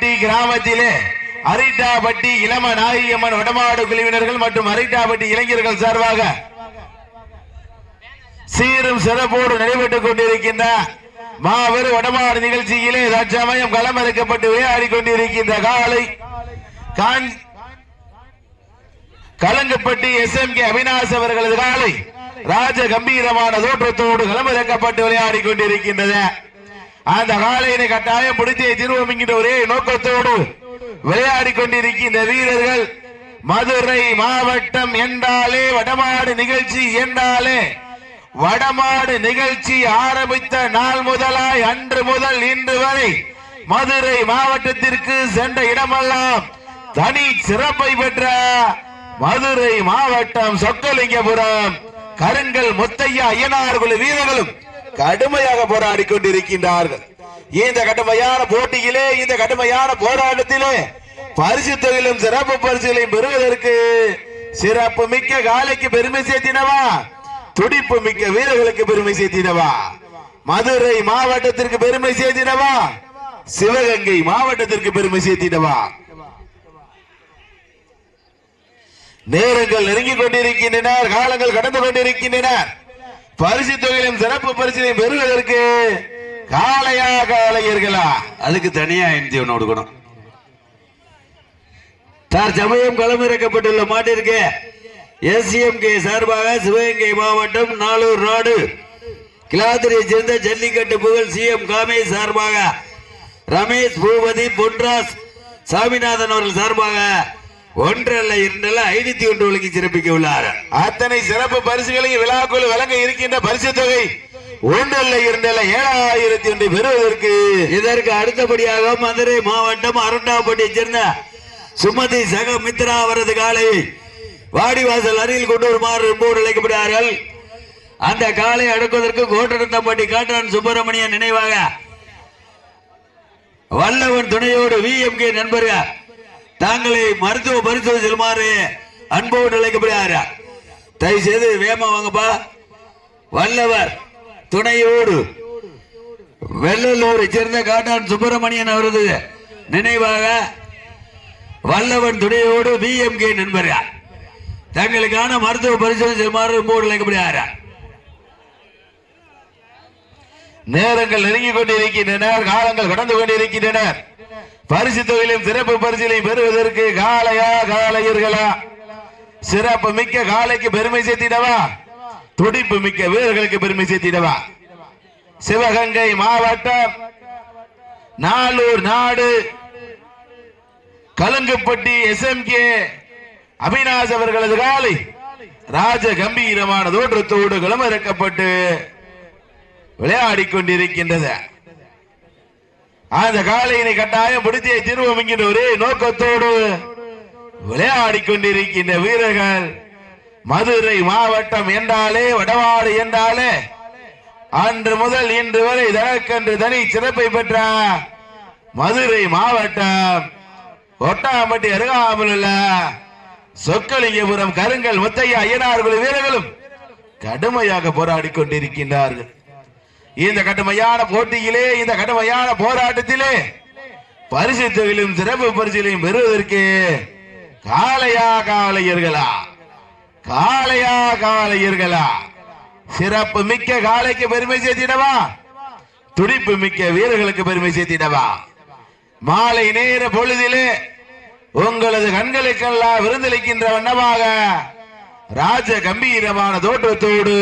அரிட்டாபட்டி கிராமத்திலே அரிட்டாபட்டி இளம நாயம்மன் வடமாடு குழுவினர்கள் மற்றும் அரிட்டாபட்டி இளைஞர்கள் சார்பாக சீரும் சிறப்போடு நடைபெற்றுக் கொண்டிருக்கின்ற மாபெரும் வடமாடு நிகழ்ச்சியிலே தற்சமயம் களமிறக்கப்பட்டு விளையாடி கொண்டிருக்கின்ற காலை Kalangappatti S M K Avinash அவர்களது காலை ராஜ கம்பீரமான தோற்றத்தோடு களமிறக்கப்பட்டு விளையாடி கொண்டிருக்கின்றன. அந்த காலையினை கட்டாயம் பிடித்தே திருவோம் என்கிற ஒரே நோக்கத்தோடு விளையாடி கொண்டிருக்கின்ற வீரர்கள் மதுரை மாவட்டம் என்றாலே வடமாடு நிகழ்ச்சி என்றாலே வடமாடு நிகழ்ச்சி ஆரம்பித்த நாள் முதலாய் அன்று முதல் இன்று வரை மதுரை மாவட்டத்திற்கு சென்ற இடமெல்லாம் தனி சிறப்பை பெற்ற மதுரை மாவட்டம் சொக்கலிங்கபுரம் கருங்கல் முத்தையா ஐயனார் குழு வீரர்களும் கடுமையாக போராடி கொண்டிருக்கின்றார்கள். இந்த கடுமையான போட்டியிலே இந்த கடுமையான போராட்டத்திலே பரிசு தொகையிலும் சிறப்பு பரிசுகளையும் பெறுவதற்கு சிறப்பு மிக்க காலைக்கு பெருமை சேர்த்தினவா? துடிப்பு மிக்க வீரர்களுக்கு பெருமை சேர்த்தினவா? மதுரை மாவட்டத்திற்கு பெருமை சேர்த்தினவா? சிவகங்கை மாவட்டத்திற்கு பெருமை சேர்த்தினவா? நேரங்கள் நெருங்கிக் கொண்டிருக்கின்றன காலங்கள் கடந்து கொண்டிருக்கின்றன பரிசு தொகையிலும் சிறப்பு பரிசினை பெறுவதற்கு காளையா காளையர்களா அதுக்கு தனியா என்ஜிஓன் கொடுக்கணும் சமயம் களமிறக்கப்பட்டுள்ள மாட்டிற்கு எஸ்சிஎம்கே சார்பாக சிவகங்கை மாவட்டம் நாளூர் நாடு. கிளாதிரியை சேர்ந்த ஜல்லிக்கட்டு புகழ் சிஎம் காமே சார்பாக ரமேஷ் பூபதி பொன்ராஸ் சாமிநாதன் அவர்கள் சார்பாக ஒன்றல்ல இரண்டல்ல ஐநூத்தி ஒன்று வழங்கி சிறப்பிக்க உள்ளார். அத்தனை சிறப்பு பரிசுகளையும் விழாக்குள் வழங்க இருக்கின்ற பரிசு தொகை ஒன்றல்ல இரண்டல்ல ஏழாயிரத்தி ஒன்று பெறுவதற்கு. இதற்கு அடுத்தபடியாக மதுரை மாவட்டம் அரண்டாப்பட்டியை சேர்ந்த சுமதி சக மித்ரா அவரது காலை வாடிவாசல் அருகில் கொண்டு வருமாறு என்போர் அழைக்கப்படுகிறார்கள். அந்த காலை அடுக்குவதற்கு கோட்டரத்தம்பட்டி காட்டான் சுப்பிரமணியன் நினைவாக வல்லவன் துணையோடு விஎம்கே நண்பர்கள் தாங்களை மருத்துவ பரிசோதனை செல்லுமாறு அன்போடு அழைக்கப்படுகிறார். தயவு செய்து வேமா வாங்கப்பா. வல்லவர் துணையோடு. வெள்ளலூரை சேர்ந்த காட்டான் சுப்பிரமணியன் அவரது நினைவாக வல்லவன் துணையோடு பிஎம்கே நண்பர்கள் தங்களுக்கான மருத்துவ பரிசோதனை செல்லுமாறு அன்போடு அழைக்கப்படுகிறார். நேரங்கள் நெருங்கிக் கொண்டிருக்கின்றன காலங்கள் கடந்து கொண்டிருக்கின்றன. பரிசு தொகையிலும் சிறப்பு பரிசிலையும் பெறுவதற்கு காளையா காளையர்களா சிறப்பு மிக்க காளைக்கு பெருமை சேர்த்திடவா? துடிப்பு மிக்க வீரர்களுக்கு பெருமை சேர்த்திடவா? சிவகங்கை மாவட்டம் நாளூர் நாடு கலங்குப்பட்டி கே அவினாஷ் அவர்களது காலை ராஜ கம்பீரமான தோற்றத்தோடு களமிறக்கப்பட்டு விளையாடி கொண்டிருக்கின்றது. அந்த காலையினை கட்டாயம் பிடித்திய திருவம் என்கின்ற ஒரே நோக்கத்தோடு விளையாடி கொண்டிருக்கின்ற வீரர்கள் மதுரை மாவட்டம் என்றாலே வடவாடு என்றாலே அன்று முதல் இன்று வரை தனக்கன்று தனி சிறப்பை பெற்ற மதுரை மாவட்டம். ஒட்டாம்பட்டி அருகாமல் உள்ள சொக்கலிங்கபுரம் கருங்கல் முத்தையா ஐயனார்களும் வீரர்களும் கடுமையாக போராடி கொண்டிருக்கின்றார்கள். இந்த கடுமையான போட்டியிலே இந்த கடுமையான போராட்டத்திலே பரிசு தொகையிலும் சிறப்பு பரிசிலையும் பெறுவதற்கு காளையா காளையர்களா? காளையா காளையர்களா? சிறப்பு மிக்க காளைக்கு பெருமை சேர்த்திடவா? துடிப்பு மிக்க வீரர்களுக்கு பெருமை சேர்த்திடவா? மாலை நேர பொழுதிலே உங்களது கண்களுக்கெல்லாம் விருந்தளிக்கின்ற வண்ணமாக ராஜ கம்பீரமான தோற்றத்தோடு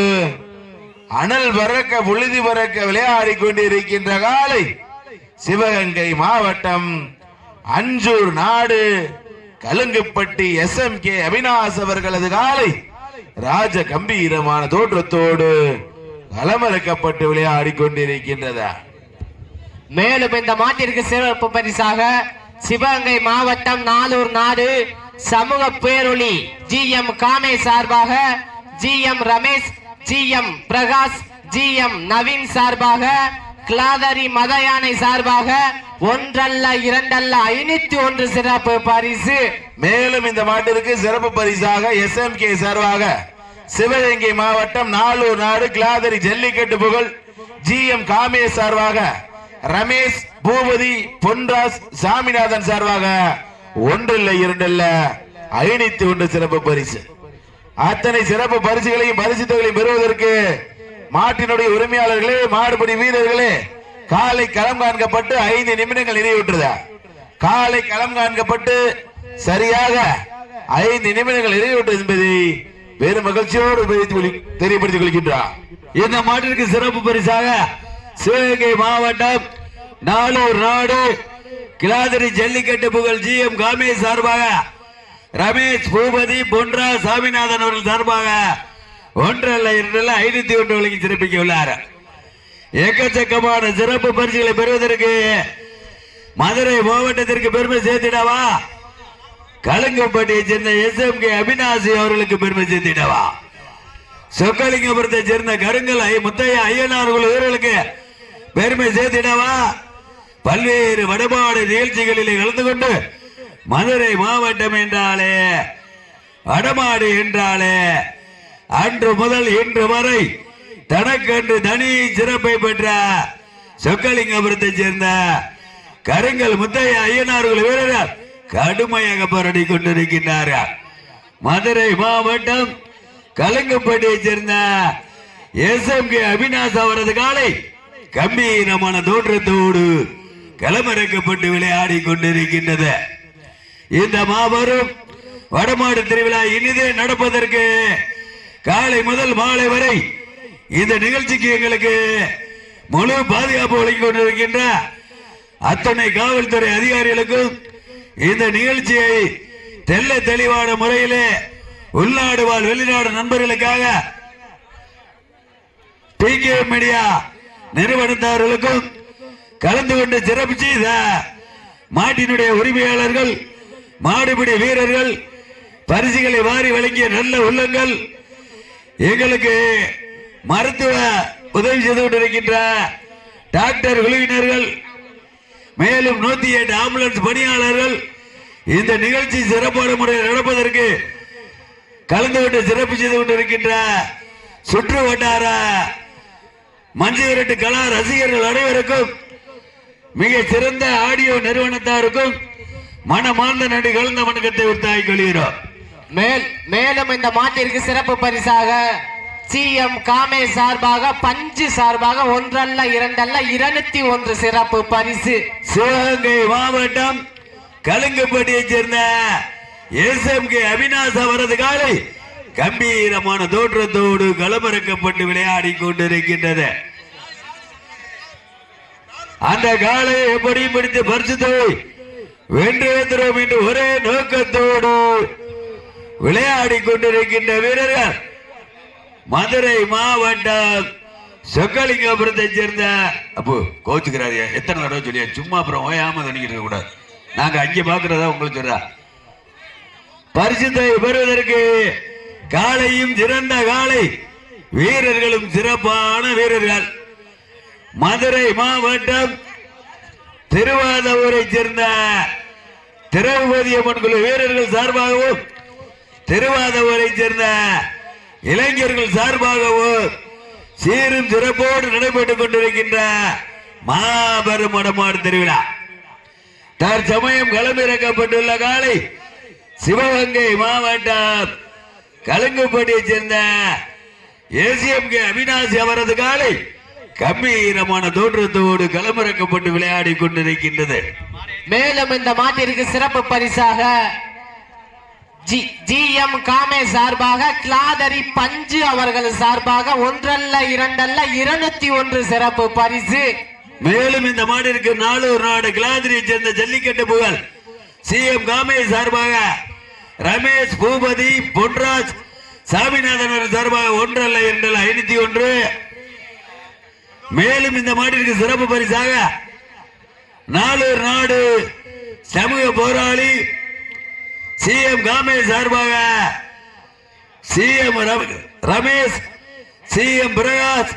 அனல் பறக்க புழுதி பறக்க விளையாடி கொண்டிருக்கின்ற காலை சிவகங்கை மாவட்டம் அஞ்சூர் நாடு Kalungupatti S M K Avinash அவர்களது காலை ராஜ கம்பீரமான தோற்றத்தோடு களமிறக்கப்பட்டு விளையாடி கொண்டிருக்கின்றதா மேலும் இந்த மாட்டிற்கு சிறப்பு பரிசாக சிவகங்கை மாவட்டம் நாலூர் நாடு சமூக பேரொளி ஜி எம் காமே சார்பாக G M Ramesh G M Prakash G M Naveen சார்பாக கிளாதரி மத யானை சார்பாக ஒன்றல்ல இரண்டல்ல ஐநூத்தி ஒன்று சிறப்பு பரிசு. மேலும் இந்த மாட்டிற்கு சிறப்பு பரிசாக எஸ் எம் கே சார்பாக சிவகங்கை மாவட்டம் நாலூர் நாடு கிளாதரி ஜல்லிக்கட்டு புகழ் ஜி எம் காமே சார்பாக ரமேஷ் பூபதி பொன்ராஸ் சாமிநாதன் சார்பாக ஒன்றில்ல இரண்டில்ல ஐநூத்தி ஒன்று சிறப்பு பரிசு. அத்தனை சிறப்பு பரிசுகளையும் பரிசு தொகைகளையும் பெறுவதற்கு மாட்டினுடைய உரிமையாளர்களே மாடுபடி வீரர்களே காலை களம் காண்கப்பட்டு ஐந்து நிமிடங்கள் நிறைவுற்றுதா. காலை களம் காண்கப்பட்டு சரியாக ஐந்து நிமிடங்கள் நிறைவுற்றது என்பதை வேறு மகிழ்ச்சியோடு தெரியப்படுத்திக் கொள்கின்றார். இந்த மாட்டிற்கு சிறப்பு பரிசாக சிவகங்கை மாவட்டம் நாளூர் நாடு கிளாதிரி ஜல்லிக்கட்டு புகழ் ஜி எம் காமே சார்பாக ரமேஷ் பூபதி பொன்றா சாமிநாதன் அவர்கள் சார்பாக ஒன்றல்ல இரண்டல்ல ஐநூத்தி ஒன்று வழங்கி சிறப்பிக்க உள்ளார். எக்கச்சக்கமான சிறப்பு பரிசுகளை பெறுவதற்கு மதுரை மாவட்டத்திற்கு பெருமை சேர்த்திடவா? கலுங்கப்பட்டியை சேர்ந்த எஸ் எம் கே அவினாசி அவர்களுக்கு பெருமை சேர்த்திடவா? சொக்கலிங்கபுரத்தை சேர்ந்த கருங்கல் ஐ- முத்தையா ஐயனார் வீரர்களுக்கு பெருமை சேர்த்திடவா? பல்வேறு வடபாடு நிகழ்ச்சிகளில் கலந்து கொண்டு மதுரை மாவட்டம் என்றாலே வடமாடு என்றாலே அன்று முதல் இன்று வரை தனக்கென்று தனி சிறப்பை பெற்ற சொக்கலிங்கபுரத்தை சேர்ந்த கருங்கல் முத்தைய ஐயனார்கள் வீரர்கள் கடுமையாக போராடி கொண்டிருக்கின்றார்கள். மதுரை மாவட்டம் கலங்கப்பட்டியை சேர்ந்த எஸ் எம் கே அவினாஸ் அவரது காலை கம்பீரமான தோற்றத்தோடு களமிறக்கப்பட்டு விளையாடி கொண்டிருக்கின்றது. இந்த மாபெரும் வடமாடு திருவிழா இனிதே நடப்பதற்கு காலை முதல் மாலை வரை இந்த நிகழ்ச்சிக்கு எங்களுக்கு முழு பாதுகாப்பு வழங்கிக் கொண்டிருக்கின்ற அத்தனை காவல்துறை அதிகாரிகளுக்கும் இந்த நிகழ்ச்சியை தெல்ல தெளிவான முறையிலே உள்நாடு வாழ் வெளிநாடு நண்பர்களுக்காக டி கே மீடியா நிறுவனத்தார்களுக்கும் கலந்து கொண்டு சிறப்பு செய்த மாட்டினுடைய உரிமையாளர்கள் மாடுபிடி வீரர்கள் பரிசுகளை வாரி வழங்கிய நல்ல உள்ளங்கள். எங்களுக்கு மருத்துவ உதவி செய்து கொண்டிருக்கின்ற டாக்டர் குழுவினர்கள் மேலும் நூத்தி எட்டு ஆம்புலன்ஸ் பணியாளர்கள் இந்த நிகழ்ச்சி சிறப்பான முறையில் நடப்பதற்கு கலந்து கொண்டு சிறப்பு செய்து கொண்டிருக்கின்ற சுற்று வட்டார மஞ்சு விரட்டு கலா ரசிகர்கள் அனைவருக்கும் மிக சிறந்த ஆடியோ நிறுவனத்தாருக்கும் மனமார்ந்த நன்றி கலந்த வணக்கத்தை உத்தாய் கொள்கிறோம். மேல் மேலும் இந்த மாட்டிற்கு சிறப்பு பரிசாக சிஎம் காமே சார்பாக பஞ்சு சார்பாக ஒன்றல்ல இரண்டல்ல இருநூத்தி ஒன்று சிறப்பு பரிசு. சிவகங்கை மாவட்டம் கலுங்கப்பட்டியைச் சேர்ந்த எஸ் எம் கே அவரது காலை கம்பீரமான தோற்றத்தோடு களமிறக்கப்பட்டு விளையாடி கொண்டிருக்கின்றது. அந்த காலை எப்படி பிடித்து பரிசுத்தை வென்று என்று ஒரே நோக்கத்தோடு விளையாடி கொண்டிருக்கின்ற வீரர்கள் மதுரை மாவட்டம் சொக்கலிங்கபுரத்தை சேர்ந்த அப்போ கோச்சுக்கிறாரு எத்தனை தடவை சொல்லியா? சும்மா அப்புறம் ஓயாம தண்ணிக்கிட்டு கூடாது. நாங்க அஞ்சு பாக்குறதா உங்களுக்கு சொல்றா பரிசுத்தை பெறுவதற்கு காலையும் சிறந்த காலை வீரர்களும் சிறப்பான வீரர்கள். மதுரை மாவட்டம் திருவாதூரை சேர்ந்த திரௌபதி அம்மன் குழு வீரர்கள் சார்பாகவும் திருவாதூரை சேர்ந்த இளைஞர்கள் சார்பாகவும் சீரும் சிறப்போடு நடைபெற்றுக் கொண்டிருக்கின்ற மாபெரும் மடமாடு திருவிழா. தற்சமயம் களமிறக்கப்பட்டுள்ள காலை சிவகங்கை மாவட்டம் கலுங்குப்பட்டியைச் சேர்ந்த ஏசிஎம் கே அவினாசி அவரது காலை கம்பீரமான தோற்றத்தோடு களமிறக்கப்பட்டு விளையாடி கொண்டிருக்கின்றது. மேலும் இந்த மாட்டிற்கு சிறப்பு பரிசாக ஜி ஜிஎம் காமே சார்பாக கிளாதரி பஞ்சு அவர்கள் சார்பாக ஒன்றல்ல இரண்டல்ல இருநூத்தி ஒன்று சிறப்பு பரிசு. மேலும் இந்த மாடிற்கு நாளூர் நாடு கிளாதிரியை சேர்ந்த ஜல்லிக்கட்டு புகழ் சிஎம் காமே சார்பாக ரமேஷ் பூபதி பொன்ராஜ் சாமிநாதன் சார்பாக ஒன்றல்ல இரண்டல்ல ஐநூத்தி ஒன்று. மேலும் இந்த மாட்டிற்கு சிறப்பு பரிசாக நாளூர் நாடு சமூக போராளி சிஎம் காமே சார்பாக சிஎம் ரமேஷ் சிஎம் பிரகாஷ்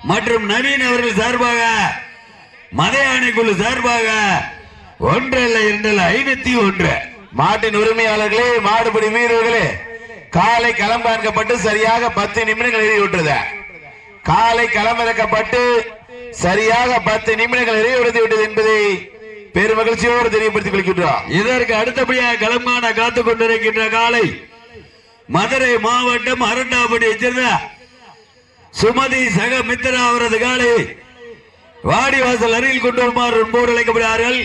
மற்றும் நவீன் அவர்கள் சார்பாக மதையாணி குழு சார்பாக ஒன்றல்ல இரண்டல்ல ஐநூத்தி ஒன்று. மாட்டின் உரிமையாளர்களே மாடுபிடி வீரர்களே காலை களம்பார்க்கப்பட்டு சரியாக பத்து நிமிடங்கள் எழுதி விட்டுருத காலை களமிறக்கப்பட்டு சரியாக பத்து நிமிடங்கள் நிறைவடைந்து விட்டது என்பதை பெரும் மகிழ்ச்சியோடு தெரியப்படுத்திக் கொள்கின்றோம். இதற்கு அடுத்தபடியாக களமான காத்துக் கொண்டிருக்கின்ற காலை மதுரை மாவட்டம் அரண்டாபடியை சேர்ந்த சுமதி சக மித்ரா அவரது காலை வாடிவாசல் அருகில் கொண்டு வருமாறு என்போர் அழைக்கப்படுகிறார்கள்.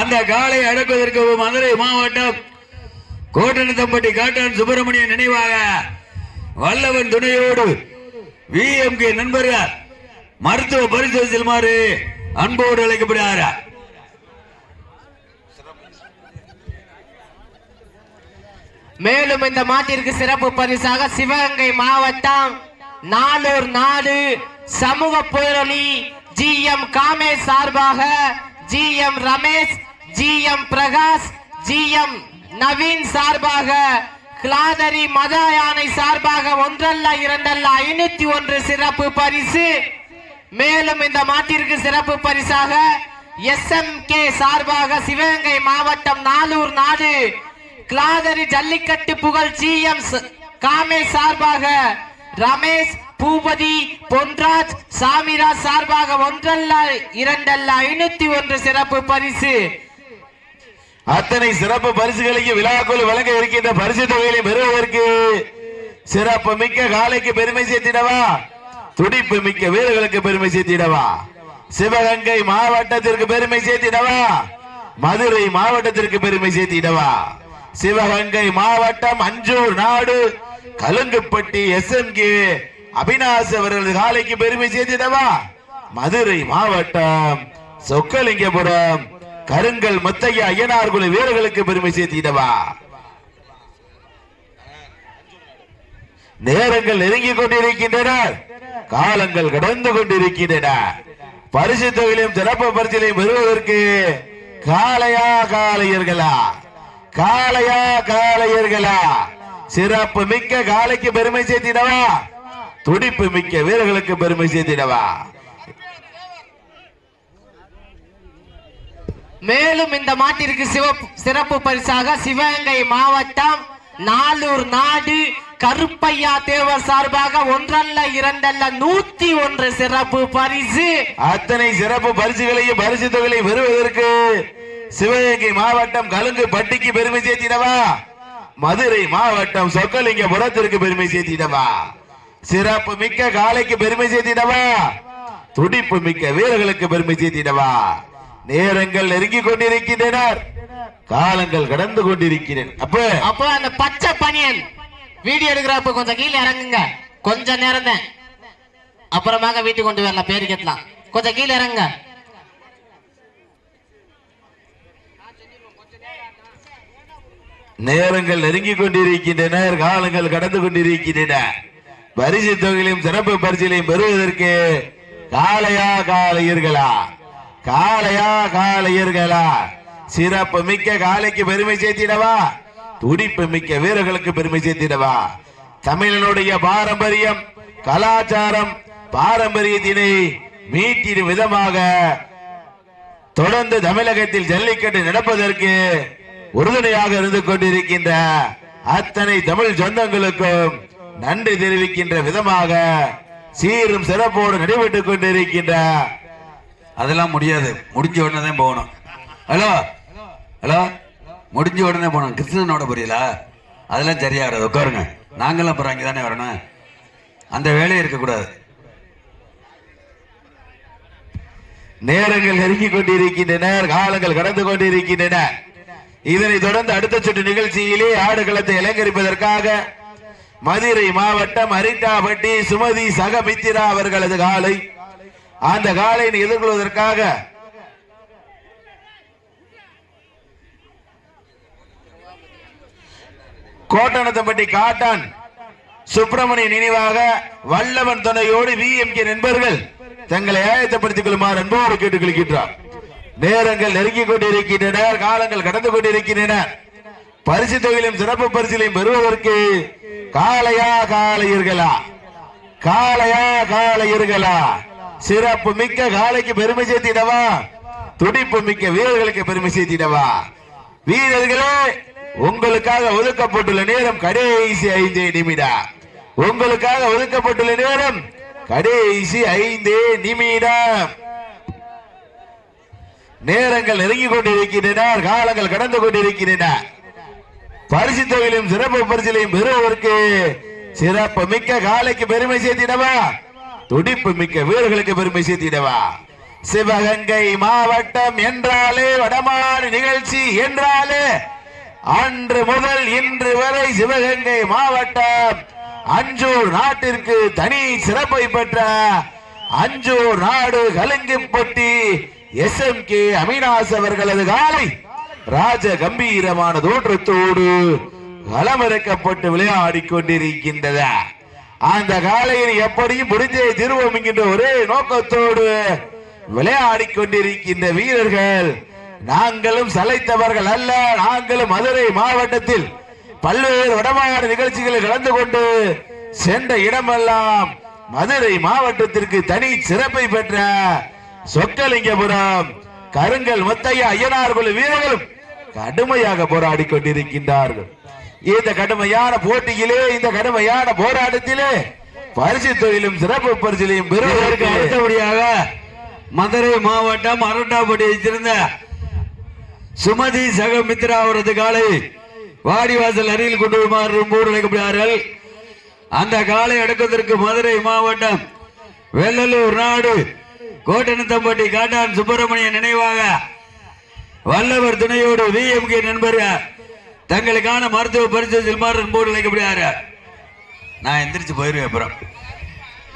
அந்த காலை அடக்குவதற்கு மதுரை மாவட்டம் கோட்டனத்தம்பட்டி காட்டான் சுப்பிரமணியன் நினைவாக வல்லவன் துணையோடு விஎம்கே நண்பர்கள் மருத்துவ பரிசோதனை செல்மாறு அன்போடு அழைக்கப்படுகிறார்? மேலும் இந்த மாட்டிற்கு சிறப்பு பரிசாக சிவகங்கை மாவட்டம் நாளூர் நாடு சமூக பேரணி ஜி எம் காமேஷ் சார்பாக G M Ramesh G M Prakash G M Naveen சார்பாக கிளாதரி மத யானை சார்பாக ஒன்றல்ல இரண்டல்ல ஐநூத்தி ஒன்று சிறப்பு பரிசு. மேலும் இந்த மாட்டிற்கு சிறப்பு பரிசாக எஸ் எம் கே சார்பாக சிவகங்கை மாவட்டம் நாலூர் நாடு. கிளாதரி ஜல்லிக்கட்டு புகழ் ஜி எம் காமே சார்பாக ரமேஷ் பூபதி பொன்ராஜ் சாமிராஜ் சார்பாக ஒன்றல்ல இரண்டல்ல ஐநூத்தி ஒன்று சிறப்பு பரிசு. அத்தனை சிறப்பு பரிசுகளுக்கு விழாக்குள் வழங்க இருக்கின்ற பரிசு தொகைகளை பெறுவதற்கு சிறப்பு மிக்க காலைக்கு பெருமை சேர்த்திடவா? துடிப்பு மிக்க வீரர்களுக்கு பெருமை சேர்த்திடவா? சிவகங்கை மாவட்டத்திற்கு பெருமை சேர்த்திடவா? மதுரை மாவட்டத்திற்கு பெருமை சேர்த்திடவா? சிவகங்கை மாவட்டம் அஞ்சூர் நாடு கலுங்குப்பட்டி எஸ்எம்கே அபிநாஷ் அவர்களது காலைக்கு பெருமை சேர்த்திடவா? மதுரை மாவட்டம் சொக்கலிங்கபுரம் கருங்கல் முத்தைய ஐயனார் குழு வீரர்களுக்கு பெருமை சேர்த்திடவா? நேரங்கள் நெருங்கிக் கொண்டிருக்கின்றன. காலங்கள் கடந்து கொண்டிருக்கின்றன. பரிசு தொகையிலும் சிறப்பு பரிசிலையும் பெறுவதற்கு காளையா காளையர்களா? காளையா காளையர்களா? சிறப்பு மிக்க காளைக்கு பெருமை சேர்த்திடவா? துடிப்பு மிக்க வீரர்களுக்கு பெருமை சேர்த்திடவா? மேலும் இந்த மாட்டிற்கு சிவப்பு சிறப்பு பரிசாக சிவகங்கை மாவட்டம் நாலூர் நாடு கருப்பையா தேவர் சார்பாக ஒன்றல்ல இரண்டல்ல நூத்தி ஒன்று சிறப்பு பரிசு. அத்தனை சிறப்பு பரிசுகளையும் பரிசு தொகையை பெறுவதற்கு சிவகங்கை மாவட்டம் கலுங்கு பட்டிக்கு பெருமை சேர்த்திடவா? மதுரை மாவட்டம் சொக்கலிங்கபுரத்திற்கு பெருமை சேர்த்திடவா? சிறப்பு மிக்க காலைக்கு பெருமை சேர்த்திடவா? துடிப்பு மிக்க வீரர்களுக்கு பெருமை சேர்த்திடவா? நேரங்கள் நெருங்கிக் கொண்டிருக்கின்றனர். காலங்கள் கடந்து கொண்டிருக்கிறேன். அப்ப? அப்போ அந்த பச்சை பனியன் வீடியோ எடுக்கிறப்ப கொஞ்சம் கீழே இறங்குங்க. கொஞ்ச நேரம் தான். அப்புறமாக வீட்டுக்கு கொண்டு வரலாம் பேரு கேட்கலாம். கொஞ்சம் கீழே இறங்குங்க. நேரங்கள் நெருங்கிக் கொண்டிருக்கின்றனர் காலங்கள் கடந்து கொண்டிருக்கின்றன. பரிசு தொகையிலும் சிறப்பு பரிசிலையும் பெறுவதற்கு காளையா காளையர்களா காளையா காளையர்களா சிறப்பு மிக்க காளைக்கு பெருமை சேர்த்திடவா? துடிப்பு மிக்க வீரர்களுக்கு பெருமை சேர்த்திடவா? தமிழனுடைய பாரம்பரியம் கலாச்சாரம் பாரம்பரியத்தினை மீட்டிடும் விதமாக தொடர்ந்து தமிழகத்தில் ஜல்லிக்கட்டு நடப்பதற்கு உறுதுணையாக இருந்து கொண்டிருக்கின்ற அத்தனை தமிழ் சொந்தங்களுக்கும் நன்றி தெரிவிக்கின்ற விதமாக சீரும் சிறப்போடு நடைபெற்றுக் கொண்டிருக்கின்ற அதெல்லாம் முடியாது. முடிஞ்ச உடனே தான் போகணும். ஹலோ? ஹலோ? முடிஞ்ச உடனே போகணும். கிருஷ்ணனோட புரியலா. அதெல்லாம் சரியா வராது உட்காருங்க. நாங்களும் அப்புறம் அங்கே தானே வரணும். அந்த வேலையை இருக்கக்கூடாது. நேரங்கள் நெருங்கி கொண்டிருக்கின்றன. காலங்கள் கடந்து கொண்டிருக்கின்றன. இதனைத் தொடர்ந்து அடுத்த சுற்று நிகழ்ச்சியிலே ஆடுகளத்தை அலங்கரிப்பதற்காக மதுரை மாவட்டம் அரிட்டாபட்டி சுமதி சகமித்திரா அவர்களது காலை அந்த காலையை எதிர்கொள்வதற்காக. கோட்டணத்தம்பட்டி காட்டான். சுப்பிரமணிய நினைவாக வல்லவன் துணையோடு வி எம் கே நண்பர்கள் தங்களை ஆயத்தப்படுத்திக் கொள்ளுமாறு அன்போடு கேட்டுக் கொள்கின்றார் நேரங்கள் நெருங்கிக் கொண்டிருக்கின்றன காலங்கள் கடந்து கொண்டிருக்கின்றன. பரிசு தொகையிலும் சிறப்பு பரிசிலையும் பெறுவதற்கு காலையா காளையர்களா? காலையா காளையர்களா? சிறப்பு மிக்க காலைக்கு பெருமை சேர்த்திடவா? துடிப்பு மிக்க வீரர்களுக்கு பெருமை சேர்த்திடவா? வீரர்களே உங்களுக்காக ஒதுக்கப்பட்டுள்ள நேரம் கடைசி ஐந்து நிமிடம் உங்களுக்காக ஒதுக்கப்பட்டுள்ள நேரம் கடைசி ஐந்து நிமிடம் நேரங்கள் நெருங்கி கொண்டிருக்கின்றன காலங்கள் கடந்து கொண்டிருக்கின்றன. பரிசு தொகையிலும் சிறப்பு பரிசிலையும் பெறுவதற்கு சிறப்பு மிக்க காலைக்கு பெருமை சேர்த்திடவா? துடிப்பு மிக்க வீரர்களுக்கு பெருமை சேர்த்திடவா? சிவகங்கை மாவட்டம் என்றாலே வடமாறு நிகழ்ச்சி என்றாலே அன்று முதல் இன்று வரை சிவகங்கை மாவட்டம் அஞ்சூர் நாட்டிற்கு தனி சிறப்பை பெற்ற அஞ்சூர் நாடு Kalangipatti S M K Avinash அவர்களது காலை ராஜ கம்பீரமான தோற்றத்தோடு களமிறக்கப்பட்டு விளையாடிக் கொண்டிருக்கின்றன. அந்த காலையில் எப்படியும் முடிந்தே திருவோம் என்கின்ற ஒரே நோக்கத்தோடு விளையாடி கொண்டிருக்கின்ற வீரர்கள். நாங்களும் சலைத்தவர்கள் அல்ல. நாங்களும் மதுரை மாவட்டத்தில் பல்வேறு வடமாறு நிகழ்ச்சிகளில் கலந்து கொண்டு சென்ற இடமெல்லாம் மதுரை மாவட்டத்திற்கு தனி சிறப்பை பெற்ற சொக்கலிங்கபுரம் கருங்கல் முத்தையா ஐயனார் குழு வீரர்களும் கடுமையாக போராடி கொண்டிருக்கின்றார்கள். இந்த கடுமையான போட்டியிலே இந்த கடுமையான போராட்டத்திலே பரிசு தொழிலும் சிறப்பு பரிசிலையும் பெறுவதற்கு அடுத்தபடியாக மதுரை மாவட்டம் அரட்டாப்பட்டியை சேர்ந்த சுமதி சகமித்ரா அவரது காலை வாடிவாசல் அருகில் கொண்டு வருமாறு மூடு அழைக்கப்படுகிறார்கள். அந்த காலை அடக்கத்திற்கு மதுரை மாவட்டம் வெள்ளலூர் நாடு கோட்டனத்தம்பட்டி காட்டான் சுப்பிரமணியன் நினைவாக வல்லவர் துணையோடு விஎம்கே நண்பர்கள் தங்களுக்கான மருத்துவ பரிசு செல்மாறு போடு அழைக்கப்படுகிறார்கள் நான் எந்திரிச்சு போயிருவேன் அப்புறம்.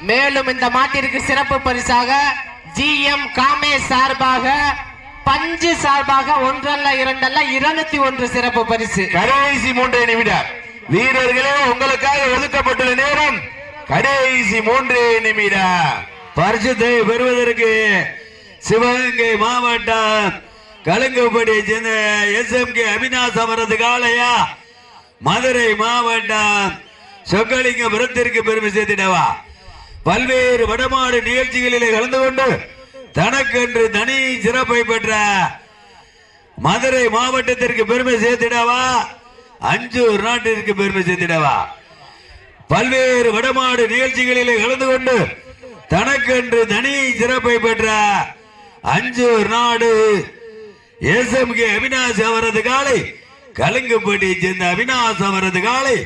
மேலும் இந்த மாட்டிற்கு சிறப்பு பரிசாக ஜிஎம் காமே சார்பாக பஞ்சு சார்பாக ஒன்றல்ல இரண்டல்ல இருநூத்தி ஒன்று சிறப்பு பரிசு. கடைசி மூன்றே நிமிடம் வீரர்களே உங்களுக்காக ஒதுக்கப்பட்டுள்ள நேரம் கடைசி மூன்றே நிமிடம் பரிசுத்தை பெறுவதற்கு சிவகங்கை மாவட்டம் கலுங்குப்படியை எஸ் எம் கே அவினாஸ் அவரது காளையா? மதுரை மாவட்டம் சொக்கலிங்கபுரத்திற்கு பெருமை சேர்த்திடவா? பல்வேறு வடமாடு நிகழ்ச்சிகளிலே கலந்து கொண்டு தனக்கென்று தனி சிறப்பை பெற்ற மதுரை மாவட்டத்திற்கு பெருமை சேர்த்திடவா? அஞ்சூர் நாட்டிற்கு பெருமை சேர்த்திடவா? பல்வேறு வடமாடு நிகழ்ச்சிகளிலே கலந்து கொண்டு தனக்கென்று தனி சிறப்பை பெற்ற அஞ்சூர் நாடு ஏசமுகே எம் அவினாஷ் அவரது காலை கலுங்குப்பட்டியை சேர்ந்த அவினாஷ் அவரது காலை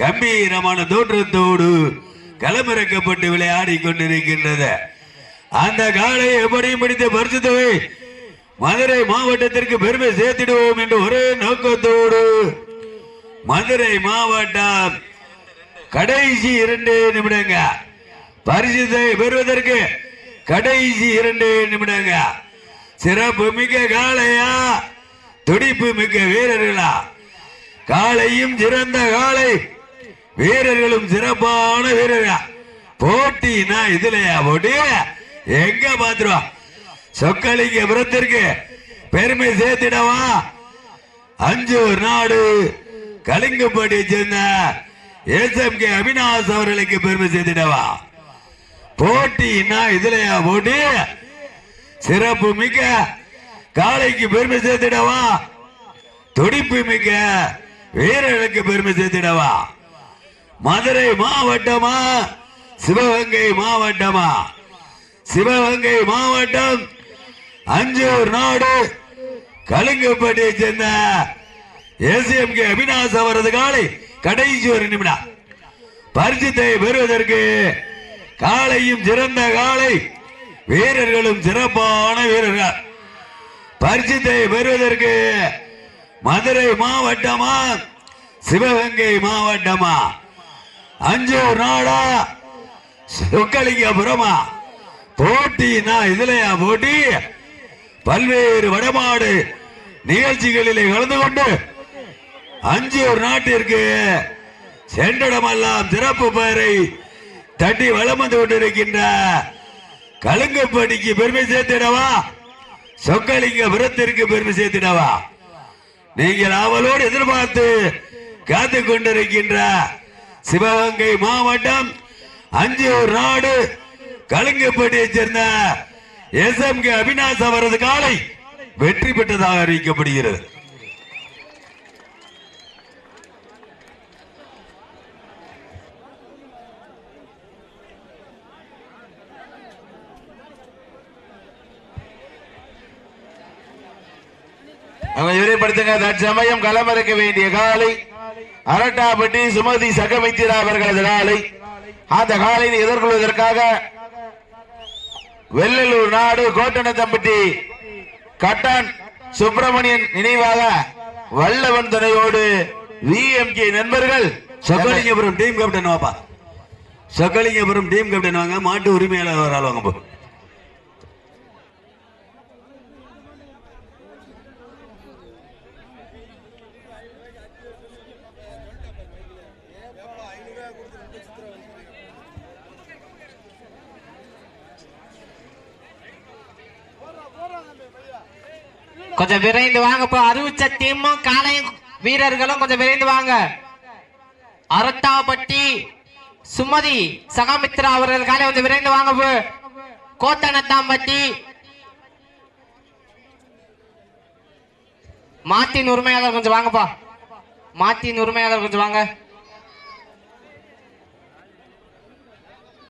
கம்பீரமான தோற்றத்தோடு களமிறக்கப்பட்டு விளையாடி கொண்டிருக்கின்றது. அந்த காலை எப்படியும் பிடித்த பரிசுத்தவை மதுரை மாவட்டத்திற்கு பெருமை சேர்த்திடுவோம் என்று ஒரே நோக்கத்தோடு மதுரை மாவட்டம் கடைசி இரண்டு நிமிடங்க. பரிசுத்தை பெறுவதற்கு கடைசி இரண்டு நிமிடங்க. சிறப்பு மிக்க காளையா? துடிப்பு மிக்க வீரர்களா? காளையும் சிறந்த காளை. வீரர்களும் சிறப்பான வீரர்களா? போட்டினா இதுலயா போட்டி? எங்க பாத்துருவா? சொக்கலிங்கபுரத்திற்கு பெருமை சேர்த்திடவா? அஞ்சூர் நாடு கலிங்கப்பட்டியை சேர்ந்த கே அவினாஸ் அவர்களுக்கு பெருமை சேர்த்திடவா? போட்டினா இதுலயா போட்டி? சிறப்பு மிக்க. காளைக்கு பெருமை சேர்த்திடவா? துடிப்பு மிக்க. வீரர்களுக்கு பெருமை சேர்த்திடவா? மதுரை மாவட்டமா? சிவகங்கை மாவட்டமா? சிவகங்கை மாவட்டம் அஞ்சூர் நாடு கலுங்கப்பட்டியை சேர்ந்த ஏசிஎம்கே அவினாஷ் அவரது காலை கடைசி ஒரு நிமிடம். பரிசுத்தை பெறுவதற்கு காலையும் சிறந்த காலை வீரர்களும் சிறப்பான வீரர்கள். பரிசுத்தை பெறுவதற்கு மதுரை மாவட்டமா? சிவகங்கை மாவட்டமா? அஞ்சூர் நாடா? சொக்கலிங்கபுரமா? போட்டினா இதுலயா போட்டி? பல்வேறு வடமாடு நிகழ்ச்சிகளிலே கலந்து கொண்டு அஞ்சூர் நாட்டிற்கு சென்றிடமெல்லாம் சிறப்பு பெயரை தட்டி வளம் வந்து கொண்டிருக்கின்ற கலுங்கப்படிக்கு பெருமை சேர்த்திடவா? சொக்கலிங்க விரத்திற்கு பெருமை சேர்த்திடவா? நீங்கள் அவளோடு எதிர்பார்த்து காத்து கொண்டிருக்கின்ற சிவகங்கை மாவட்டம் அஞ்சூர் நாடு கலுங்கப்பட்டியை சேர்ந்த எஸ் எம் கே அவினாஷ் அவரது காலை வெற்றி பெற்றதாக அறிவிக்கப்படுகிறது. விரைப்படுத்துங்க தற்சமயம் களமிறக்க வேண்டிய காலை. அரட்டாப்பட்டி சுமதி சகமித்திரா அவர்களது காலை அந்த காலையை எதிர்கொள்வதற்காக வெள்ளலூர் நாடு கோட்டனத்தம்பட்டி கட்டான் சுப்பிரமணியன் நினைவாக வல்லவன் துணையோடு விஎம்கே நண்பர்கள் சொக்கலிங்கபுரம் டீம் கேப்டன் வாப்பா. சொக்கலிங்கபுரம் டீம் கேப்டன் வாங்க. மாட்டு உரிமையாளர் ஆள் வாங்க போ. கொஞ்சம் விரைந்து வாங்க இப்போ அறிவிச்ச டீமும் காலையும் வீரர்களும் கொஞ்சம் விரைந்து வாங்க. அரட்டாப்பட்டி சுமதி சகாமித்ரா அவர்கள் காலை கொஞ்சம் விரைந்து வாங்க. கோத்தனத்தாம்பட்டி மாத்தின் உரிமையாளர் கொஞ்சம் வாங்கப்பா. மாத்தின் உரிமையாளர் கொஞ்சம் வாங்க.